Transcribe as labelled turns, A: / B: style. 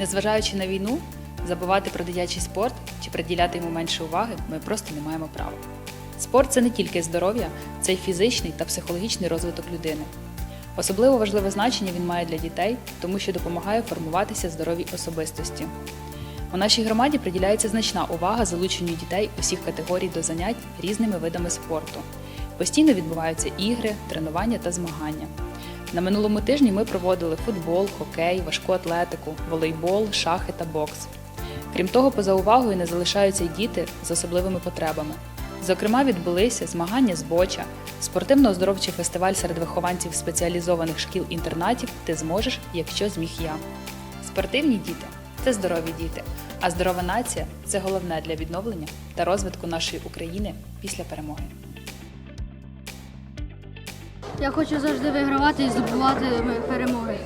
A: Незважаючи на війну, забувати про дитячий спорт чи приділяти йому менше уваги ми просто не маємо права. Спорт це не тільки здоров'я, це й фізичний та психологічний розвиток людини. Особливо важливе значення він має для дітей, тому що допомагає формуватися здоровій особистості. У нашій громаді приділяється значна увага залученню дітей усіх категорій до занять різними видами спорту. Постійно відбуваються ігри, тренування та змагання. На минулому тижні ми проводили футбол, хокей, важку атлетику, волейбол, шахи та бокс. Крім того, поза увагою не залишаються й діти з особливими потребами. Зокрема, відбулися змагання з боча, спортивно-оздоровчий фестиваль серед вихованців спеціалізованих шкіл-інтернатів Ти зможеш, якщо зміг я. Спортивні діти це здорові діти, а здорова нація це головне для відновлення та розвитку нашої України після перемоги.
B: Я хочу завжди вигравати і здобувати перемоги.